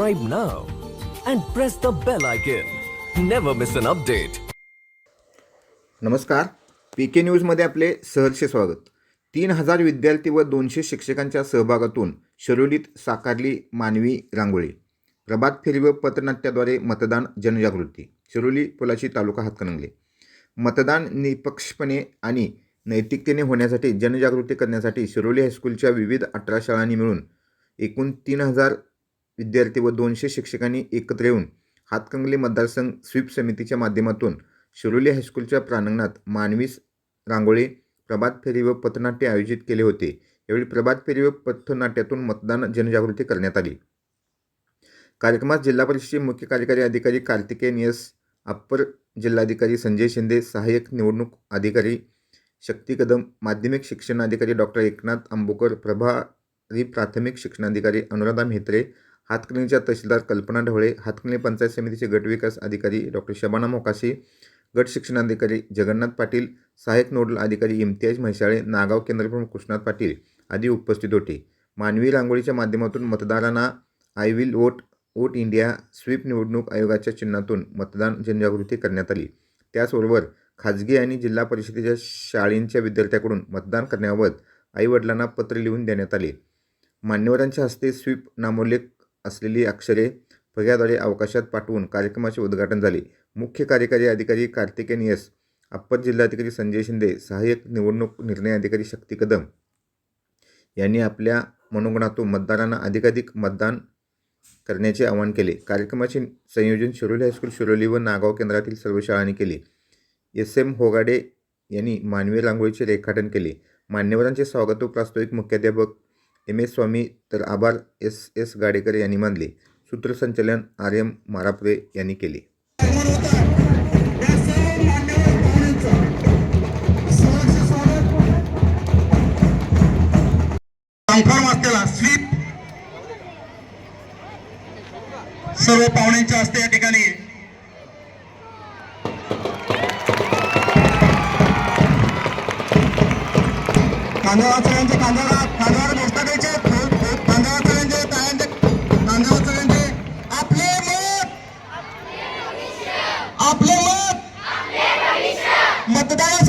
subscribe now and press the bell icon. Never miss an update. नमस्कार. P K न्यूजमध्ये आपले सहर्ष स्वागत. तीन हजार विद्यार्थी व दोनशे शिक्षकांच्या सहभागातून शिरोलीत साकारली मानवी रांगोळी. प्रभात फेरी व पथनाट्याद्वारे मतदान जनजागृती. शिरोली पुलाची तालुका हातकणंगले. मतदान निपक्षपणे आणि नैतिकतेने होण्यासाठी जनजागृती करण्यासाठी शिरोली हायस्कूलच्या विविध अठरा शाळांनी मिळून एकूण तीन हजार विद्यार्थी व दोनशे शिक्षकांनी एकत्र येऊन हातकंगले मतदारसंघ स्वीप समितीच्या माध्यमातून शिरोली हायस्कूलच्या प्रांगणात मानवी रांगोळी प्रभात फेरी व पथनाट्य आयोजित केले होते. यावेळी प्रभात फेरी व पथनाट्यातून मतदान जनजागृती करण्यात आली. कार्यक्रमात जिल्हा परिषदेचे मुख्य कार्यकारी अधिकारी कार्तिकेयन एस अप्पर जिल्हाधिकारी संजय शिंदे सहाय्यक निवडणूक अधिकारी शक्ती कदम माध्यमिक शिक्षणाधिकारी डॉक्टर एकनाथ आंबोकर प्रभारी प्राथमिक शिक्षणाधिकारी अनुराधा म्हेत्रे हातकणंगलेच्या तहसीलदार कल्पना ढवळे हातकणी पंचायत समितीचे गटविकास अधिकारी डॉक्टर शबाना मोकाशी गट शिक्षणाधिकारी जगन्नाथ पाटील सहाय्यक नोडल अधिकारी इम्तियाज म्हैसाळे नागाव केंद्रप्रमुख कृष्णात पाटील आदी उपस्थित होते. मानवी रांगोळीच्या माध्यमातून मतदारांना I will vote vote India SVEEP निवडणूक आयोगाच्या चिन्हातून मतदान जनजागृती करण्यात आली. त्याचबरोबर खाजगी आणि जिल्हा परिषदेच्या शाळेंच्या विद्यार्थ्यांकडून मतदान करण्याबाबत आईवडिलांना पत्र लिहून देण्यात आले. मान्यवरांच्या हस्ते स्वीप नामोल्लेख असलेली अक्षरे फग्याद्वारे अवकाशात पाठवून कार्यक्रमाचे उद्घाटन झाले. मुख्य कार्यकारी अधिकारी कार्तिकेन एस अप्पर जिल्हाधिकारी संजय शिंदे सहाय्यक निवडणूक निर्णय अधिकारी शक्ती कदम यांनी आपल्या मनोगणातून मतदारांना अधिकाधिक मतदान करण्याचे आवाहन केले. कार्यक्रमाचे संयोजन शिरोली हायस्कूल शिरोली व नागाव केंद्रातील सर्व शाळांनी केले. एस. एम. होगाडे यांनी मानवी रांगोळीचे रेखाटन केले. मान्यवरांचे स्वागत व प्रास्ताविक मुख्याध्यापक एम एस स्वामी तर आभार एस एस गाडेकर यांनी मानले. सूत्रसंचालन आर एम मारापुरे यांनी केले. स्वीप सर्व पाहुण्यांच्या हस्ते या ठिकाणी. कांद्यावर सगळ्यांचे आपलं मत. मतदान